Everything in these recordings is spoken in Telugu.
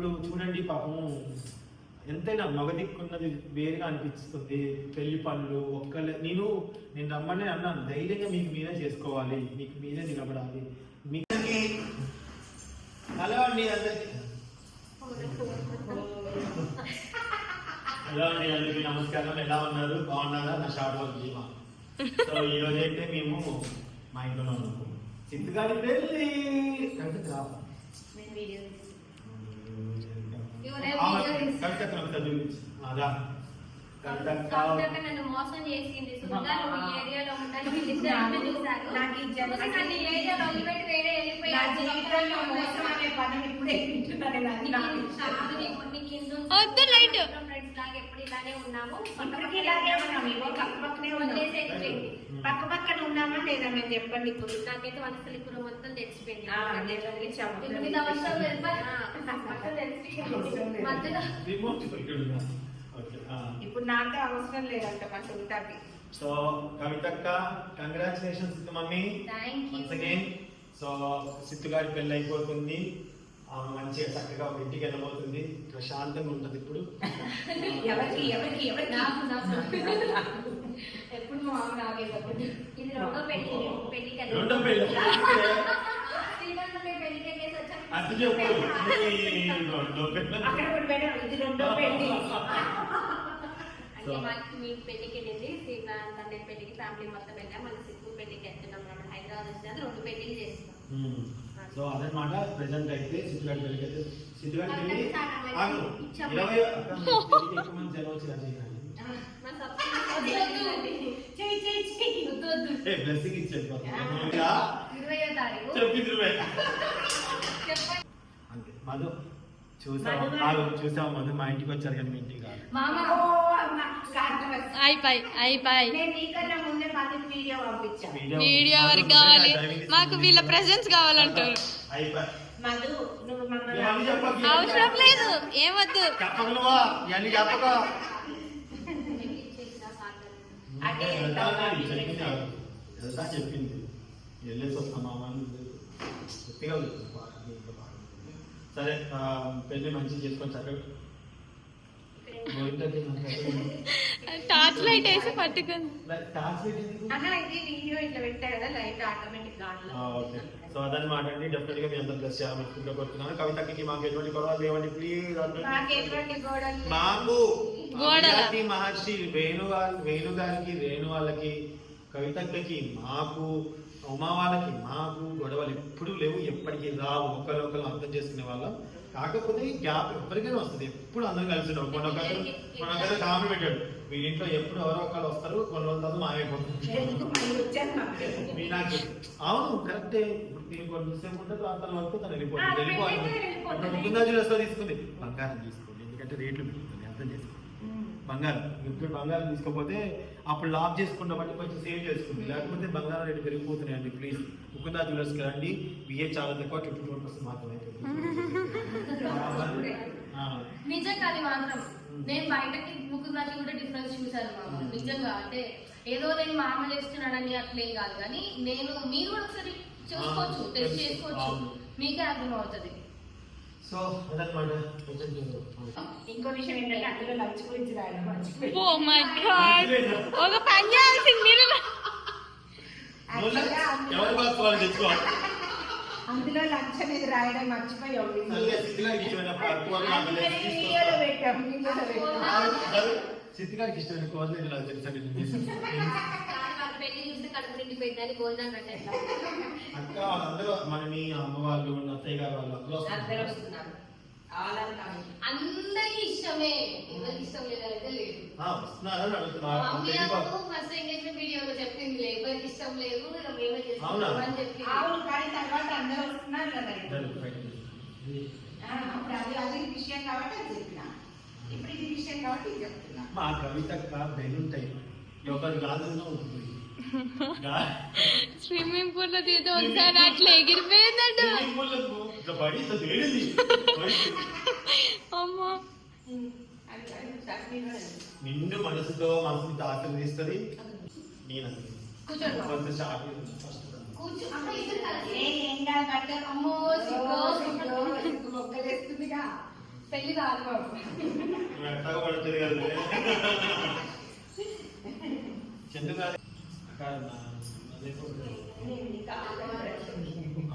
ఇప్పుడు చూడండి పాపం ఎంతైనా మగదిక్కున్నది వేరుగా అనిపిస్తుంది. పెళ్ళి పనులు ఒక్కలే నేను నేను రమ్మనే అన్నాను. ధైర్యంగా మీకు మీరే చేసుకోవాలి. మీకు మీరే నిలబడాలి. మీకు హలో అండి అందరికి. హలో అండి అందరికీ నమస్కారం. ఎలా ఉన్నారు? బాగున్నారా? నా షార్ట్ వర్క్ జీవా సో ఈ రోజు అయితే మేము మా ఇంట్లో ఉన్నాము సిద్ధుగారి పెళ్ళి కవిత రా. నన్ను మోసం చేసింది. ఈ ఏరియాలో ఉండాలి వీళ్ళిద్దరు చూశారు నాకు ఈ జన్మ- చూసి నన్ను ఈ ఏరియాలో వదిలిపెట్టి వేరే వెళ్ళిపోయి నా జీవితంలో మోసం అనే పదం ఇప్పుడే వింటున్నాను. నేను నాకు కాదు, నీకు- నీకు ఇందు వద్దు light. ఫ్రెండ్స్ లాగా ఎప్పుడు ఇలానే ఉన్నాము. ఇలాగే ఉన్నాం ఇగో పక్క పక్కనే. పక్క ఉన్నామా లేదా మేము చెప్పండి ఇప్పుడు. నాకైతే మనసులు ఇప్పుడు మొత్తం తెలిసిపోయింది ఇప్పుడు నాతో అవసరం లేదంట మా సో కవితక్క congratulations mummy thank you once again so Sittu గారి పెళ్ళి అయిపోతుంది మంచిగా చక్కగా ఒక ఇంటికి వెళ్ళబోతుంది. ప్రశాంతంగా ఉంటుంది ఇప్పుడు. ఎవరికి ఎవరికి ఎవరికి? నాకు నాకు. ఎప్పుడు మా మామ రాగేటప్పుడు. ఇది రెండో పెళ్ళి రెండో శ్రీమంతం పెళ్ళికి వెళ్ళేసి వచ్చాక అది చెప్పు ఈ రెండో పెళ్ళి అక్కడ ఒకటి పెట్టాం ఇది రెండో పెళ్ళి అంటే మాకు మీ పెళ్ళికి వెళ్ళింది. శ్రీకాంత్ అనే పెళ్ళికి ఫ్యామిలీ మొత్తం వెళ్ళాం. మళ్ళీ సిద్ధు పెళ్ళికి వెళ్తున్నాం మనం హైదరాబాద్ వచ్చినది రెండు పెళ్ళికి చేస్తున్నాం. సో అదనమాట ప్రెసెంట్ అయితే సిద్ధు గారి పెళ్ళికి అయితే. సిద్ధు గారి పెళ్ళి అందరికీ చాలా మంది ఆగు. ఇచ్చాము. ఇరవై ఎక్కువ మంది జనం వచ్చి రాజీ కానీ. మా మధు చూసావా? చూసావా? మధు మా ఇంటికి వచ్చారు కానీ మీ ఇంటికి. అయిపోయి అయిపోయి వీడియో కావాలి? మాకు వీళ్ళ ప్రెసెన్స్ కావాలంటారు. అవసరం లేదు ఏమొద్దు చెప్పింది? వెళ్ళేసి వస్తాం మామ అని చెప్తుంది. బాగా, ఇంకా బాగా. సరే పెళ్ళి మంచిగా చేసుకొని టార్చ్ లైట్ వేసి పట్టుకుంది. ఓకే. సో అదనమాట అండి. డెఫినెట్గా మీ అందరు ప్లస్ చేయాలనుకుంటూ కోరుతున్నాను కవితకి మాకు ఎటువంటి గొడవలు లేవండి. ప్లీజ్. మాకు మహర్షి వేణు వేణు గారికి వేణు వాళ్ళకి కవితక్కకి మాకు ఉమా వాళ్ళకి మాకు గొడవలు ఎప్పుడు లేవు ఎప్పటికీ రావు. ఒకరు ఒకరు అర్థం చేసుకునే వాళ్ళం. కాకపోతే ఈ గ్యాప్ ఎవరికైనా వస్తుంది. ఎప్పుడు అందరం కలిసి ఉంటాం. మొన్న ఒకరు పెట్టాడు మీ ఇంట్లో ఎప్పుడు ఎవరో ఒకరు వస్తారు కొన్ని రోజుల తర్వాత మాయమైపోతుంది? మీనాకి అవును కరెక్టే. నేను కొన్ని సేపు ఉంటుంది ఆ తర్వాత తను వెళ్ళిపోతుంది వెళ్ళిపోవాలి. ఇప్పుడు జ్యువెలర్స్లో తీసుకుంది. బంగారం తీసుకోండి. ఎందుకంటే రేట్లు పెరుగుతుంది అర్థం చేసుకోండి. బంగారం. ఇప్పుడు బంగారం తీసుకోకపోతే అప్పుడు లాక్ చేసుకున్న బట్టి కొంచెం సేవ్ చేసుకుంది. లేకపోతే బంగారం రేటు పెరిగిపోతున్నాయండి ప్లీజ్ ముకుందా జ్యువెలర్స్కి రండి బిఏ చాలా తక్కువ ట్వంటీ ఫోర్ పర్సెంట్ మాత్రమే నిజంగా అది మాత్రం. నేను బయటకి ముగ్గురు కూడా డిఫరెన్స్ చూసాను మామ. నిజంగా అంటే ఏదో నేను మామ చేస్తున్నానని అట్లేం కాదు. కానీ నేను మీరు కూడా ఒకసారి చూసుకోవచ్చు టెస్ట్. చేసుకోవచ్చు. మీకే అర్థం అవుతుంది సో అదనమాట ఇంకో విషయం ఏంటంటే అందులో లంచ్ గురించి రాయడం మర్చిపోయి ఓ మై గాడ్! ఒక పని చేయాల్సింది మీరు. Actually, అందులో- ఎవరి బాక్స్ వాళ్ళు తెచ్చుకోవాలి అందులో లంచ్ అనేది రాయడం మర్చిపోయాం. వీడియోలో పెట్టాం వీడియోలో పెట్టాం. సిద్ధిగారికి ఇష్టమైన కూరలు నేను నాకు తెలుసండి. పెళ్ళి చూస్తే కడుపు నిండిపోయింది అని భోజనం పెట్టేస్తాం. అక్క వాళ్ళందరూ మన మీ అమ్మ వాళ్ళు ఉన్న అత్తయ్య గారు వాళ్ళు అందరూ అందరూ వస్తున్నారు. వస్తున్నారు ఆల్ ఆర్ కమింగ్ అందరికి ఇష్టమే. ఎవరికి ఇష్టం లేదైతే లేదు. ఆ, వస్తున్నారు అని మా అడుగుతున్నారు మమ్మీ తెలియదు. నాకు ఫస్ట్ ఎంగేజ్మెంట్ వీడియోలో చెప్పింది లేదు ఎవరికి ఇష్టం లేదు ఇలా మేమే అవునా? చేసుకుంటాం అని చెప్పింది. అవును కానీ తర్వాత అందరూ వస్తున్నారు కదా. అందరూ బయటికి. ఆ, అప్పుడు అది అది విషయం కాబట్టి అది చెప్పిన. ఇప్పుడు ఇది విషయం కాబట్టి ఇది చెప్తున్నా. మా కవిత ఉంటుంది. గా- స్విమ్మింగ్ పూల్లో తీస్తే ఒకసారి అట్లా ఎగిరిపోయిందట. అమ్మా. నిండు మనసుతో మనసుని ఆశీర్వదిస్తుంది నేను పెళ్ళి కాదు బాబు. నువ్వు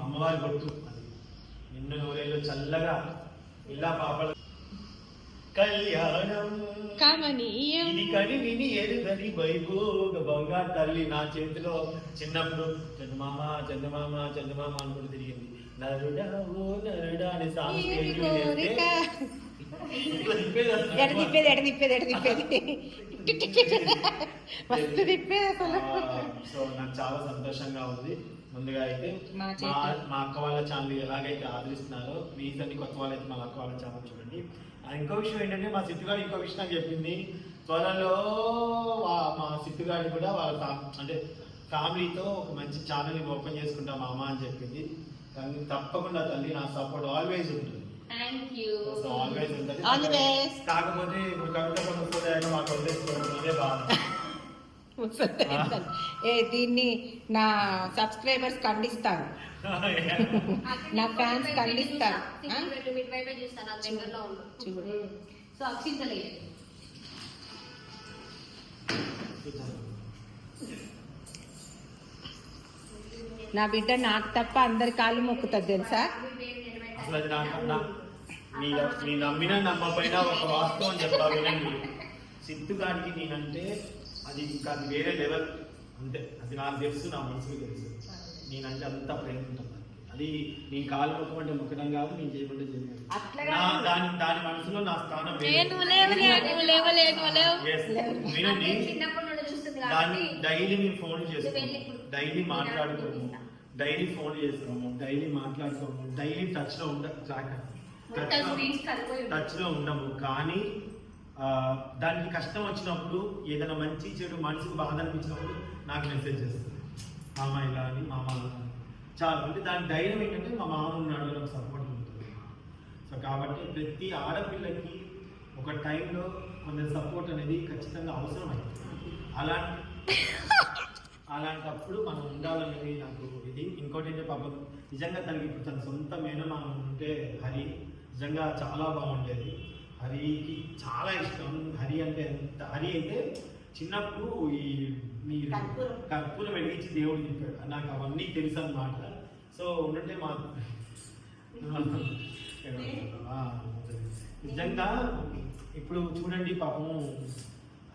అమ్మవారి గుర్తు నిన్ను నూరేళ్ళు చల్లగా ఇలా పాపల కళ్యాణం. కమనీయం. ఇది కని విని ఎరుగని వైభోగ బంగా తల్లి నా చేతిలో. చిన్నప్పుడు చందమామ చందమామ చందమామ అనుకుంటూ తిరిగింది. నరుడా ఓ నరుడా అని సాంగ్ తిప్పేది. ఎడ తిప్పేది ఎడ తిప్పేది ఎడ తిప్పేది. మస్తు తిప్పేది అసలు. సో నాకు చాలా సంతోషంగా ఉంది. ముందుగా అయితే మా అక్క వాళ్ళ ఛానల్ ఎలాగైతే ఆదరిస్తున్నారో ప్లీజ్ అండి కొత్త వాళ్ళైతే మా అక్క వాళ్ళ ఛానల్ చూడండి. ఇంకో విషయం ఏంటంటే మా సిద్ధుగాడు ఇంకో విషయం నాకు చెప్పింది. త్వరలో మా సిద్ధుగాడి కూడా వాళ్ళ అంటే ఫ్యామిలీతో ఒక మంచి ఛానల్ ఓపెన్ చేసుకుంటాం మామ అని చెప్పింది. కానీ తప్పకుండా తల్లి నా సపోర్ట్ ఆల్వేస్ ఉంటుంది. Thank you. కాకపోతే ఇప్పుడు కవిత మాకు వదిలేసుకోవడం బాధ. ఏ దీన్ని నా సబ్స్క్రైబర్స్ ఖండిస్తాను. నా fans ఖండిస్తారు. ఆ? మిడ్ వైపే చూస్తాను నాకు దగ్గరలో ఉండు చూడు. సో అక్షింతలే. నా బిడ్డ నాకు తప్ప అందరి కాళ్ళు మొక్కుతుంది తెలుసా? అసలు అది నాకు నా మీ మీ నమ్మిన నమ్మపోయినా ఒక వాస్తవం చెప్తా వినండి సిద్ధు గారికి నేనంటే అది ఇంకా అది వేరే లెవెల్ అంతే. అది నాకు తెలుసు నా మనసుకు తెలుసు. నేనంటే అంత ప్రేమ ఉంటుంది. అది నీ కాలు మొక్కమంటే మొక్కడం కాదు నేను చేయమంటే చేయలేదు. నా దాని దాని మనసులో నా స్థానం. నేను. వినండి. దాన్ని డైలీ మేము ఫోన్ ఇప్పుడు డైలీ మాట్లాడుకోము డైలీ ఫోన్ చేసుకోము డైలీ మాట్లాడుకోము డైలీ టచ్లో ఉండ మొత్తం స్వీట్స్ కలిపోయి ఉంది. టచ్లో ఉండము. కానీ దానికి కష్టం వచ్చినప్పుడు ఏదైనా మంచి చెడు మనసుకు బాధ అనిపించినప్పుడు నాకు మెసేజ్ చేస్తుంది. మామ ఇలా అని మామ అలా చాలు. అంటే దాని ధైర్యం ఏంటంటే మా మామ ఉన్నాడు నాకు సపోర్ట్ ఉంటుంది. సో కాబట్టి ప్రతి ఆడపిల్లకి ఒక టైంలో కొంత సపోర్ట్ అనేది ఖచ్చితంగా అవసరమైంది. అలాంటి అలాంటప్పుడు మనం ఉండాలనేది నాకు ఇది. ఇంకోటి ఏంటంటే పాపం నిజంగా తనకి ఇప్పుడు తన సొంత మేనమామ ఉంటే హరి నిజంగా చాలా బాగుండేది. హరికి చాలా ఇష్టం. హరి అంటే ఎంత హరి అయితే చిన్నప్పుడు ఈ మీరు కర్పూరం. వెలిగించి దేవుడు చెప్పాడు. నాకు అవన్నీ తెలుసు అన్నమాట. సో ఉండంటే మా నిజంగా ఇప్పుడు చూడండి పాపం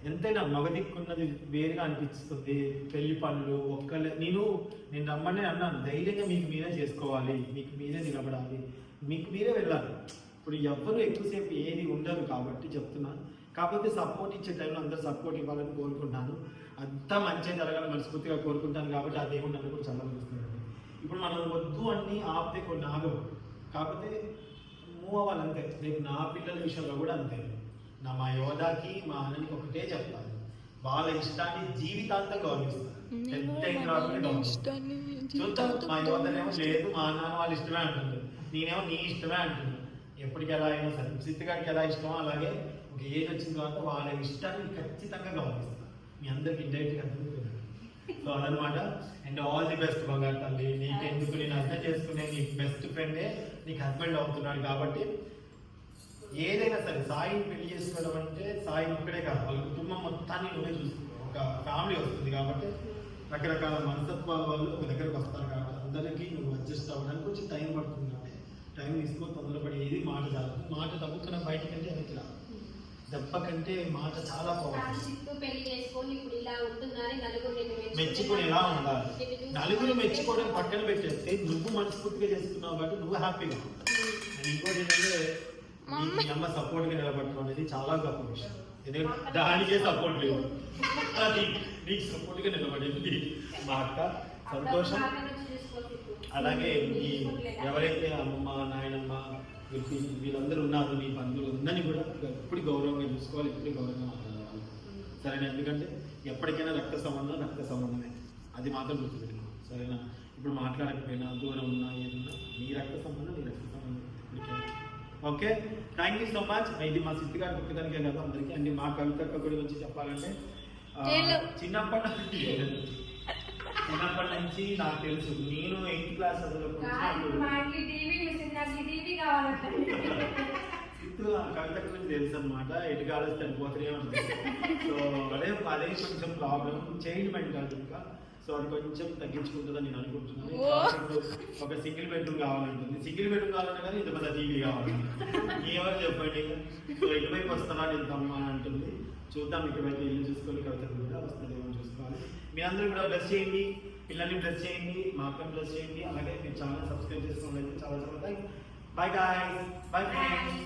ఎంతైనా మగ దిక్కున్నది వేరుగా అనిపిస్తుంది. పెళ్ళి పనులు ఒక్కలే. నేను నేను రమ్మనే అన్నాను. ధైర్యంగా మీకు మీరే చేసుకోవాలి. మీకు మీరే నిలబడాలి. మీకు మీరే వెళ్ళాలి. ఇప్పుడు ఎవ్వరు ఎక్కువసేపు ఏది ఉండదు కాబట్టి చెప్తున్నా. కాకపోతే సపోర్ట్ ఇచ్చే టైంలో అందరూ సపోర్ట్ ఇవ్వాలని కోరుకుంటాను. అంతా మంచిగా జరగాలని మనస్ఫూర్తిగా కోరుకుంటాను కాబట్టి ఆ దేవుడు నన్ను కూడా చాలా ఇప్పుడు మనం వద్దు అన్ని ఆపితే కొన్ని ఆగవు కాకపోతే మూవ్ అవ్వాలి అంతే. రేపు నా పిల్లల విషయంలో కూడా అంతే. నా మా యోధాకి మా అన్నకి ఒకటే చెప్తాను. వాళ్ళ ఇష్టాన్ని జీవితాంతం గౌరవిస్తాను. చూద్దాం మా యువతనేమో లేదు మా నాన్న వాళ్ళ ఇష్టమే అంటుంది. నేనేమో నీ ఇష్టమే అంటున్నాను ఎప్పటికి ఎలా అయినా సరే. సిద్ధిగాడికి ఎలా ఇష్టమో అలాగే ఒక ఏజ్ వచ్చిన తర్వాత వాళ్ళ ఇష్టాన్ని ఖచ్చితంగా గౌరవిస్తాను మీ అందరికి ఇండైరెక్ట్గా అర్థమవుతుంది సో అదనమాట. అండ్ ఆల్ ది బెస్ట్ బంగారు తల్లి. నీకెందుకు? నేను అర్థం చేసుకునే నీ బెస్ట్ ఫ్రెండే నీకు హస్బెండ్ అవుతున్నాడు కాబట్టి ఏదైనా సరే సాయిని పెళ్ళి చేసుకోవడం అంటే సాయి ఒక్కడే కాదు వాళ్ళ కుటుంబం మొత్తాన్ని నువ్వే చూసుకో ఒక ఫ్యామిలీ వస్తుంది కాబట్టి రకరకాల మనస్తత్వాల వాళ్ళు ఒక దగ్గరకు వస్తారు కాబట్టి అందరికీ నువ్వు అడ్జస్ట్ అవ్వడానికి కొంచెం టైం పడుతుంది కాబట్టి టైం తీసుకో తొందరపడి ఏది మాట చాలు మాట తప్పుకున్న బయటకంటే వెనక్కి రాదు. దెబ్బ కంటే మాట చాలా మెచ్చుకుని ఎలా ఉండాలి? నలుగురు మెచ్చుకోవడం పక్కన పెట్టేస్తే నువ్వు మనస్ఫూర్తిగా చేసుకున్నావు కాబట్టి నువ్వు హ్యాపీగా ఇంకోటి ఏంటంటే నీ అమ్మ సపోర్ట్గా నిలబడటం అనేది చాలా గొప్ప విషయం. ఎందుకంటే దానికే సపోర్ట్ లేదు. అది నీకు సపోర్ట్గా నిలబడింది. మా అక్క సంతోషం. అలాగే ఈ చూసుకోలేదా? ఎవరైతే అమ్మమ్మ నాయనమ్మ వీళ్ళందరూ ఉన్నారు నీ బంధువులు అందరినీ కూడా ఎప్పుడు గౌరవంగా చూసుకోవాలి ఎప్పుడు గౌరవంగా మాట్లాడాలి. సరేనా? ఎందుకంటే ఎప్పటికైనా రక్త సంబంధం రక్త సంబంధమే. అది మాత్రం గుర్తుపెట్టుకో. సరేనా? ఇప్పుడు మాట్లాడకపోయినా దూరం ఉన్నా ఏదున్నా నీ రక్త సంబంధం నీ రక్త సంబంధం. ఎప్పటికైనా okay? Thank you so much ఇది మా సిద్ధి గారి ఒక్కదానికే కాదు అందరికీ. అంటే మా కవిత గురించి చెప్పాలంటే ఆ, నేను- చిన్నప్పటి నుంచి చిన్నప్పటి నుంచి నాకు తెలుసు. నేను ఎయిత్ క్లాస్ చదువుకున్నప్పుడు కాదు, మా ఇంట్లో టీవీ చూసింది నాకు ఈ టీవీ కావాలంటే. సిద్ధు తెలుసు అనమాట ఎటు కాలేస్తే పోతూనే ఉంటుంది సో అదే అదే కొంచెం ప్రాబ్లం చైల్డ్ మెంటాలిటీ ఇంకా. సో అది కొంచెం తగ్గించుకుంటుందని నేను అనుకుంటున్నాను. ఒక సింగిల్ బెడ్రూమ్ కావాలంటుంది. సింగిల్ బెడ్రూమ్ కావాలంటే కానీ ఇంత పెద్ద టీవీ కావాలి. ఎవరు చెప్పండి? సో ఇటువైపు వస్తారా నేను తమ్మ అని అంటుంది. చూద్దాం ఇటువైపు ఇల్లు చూసుకొని కవిత కూడా వస్తుందేమో చూసుకోవాలి. మీ అందరూ కూడా బ్లెస్ చేయండి. పిల్లల్ని బ్లెస్ చేయండి. మా అక్కని బ్లెస్ చేయండి. అలాగే మీ ఛానల్ సబ్స్క్రైబ్ చేసుకోండి. చాలా చాలా థ్యాంక్స్ బాయ్ బాయ్ ఫ్రెండ్స్.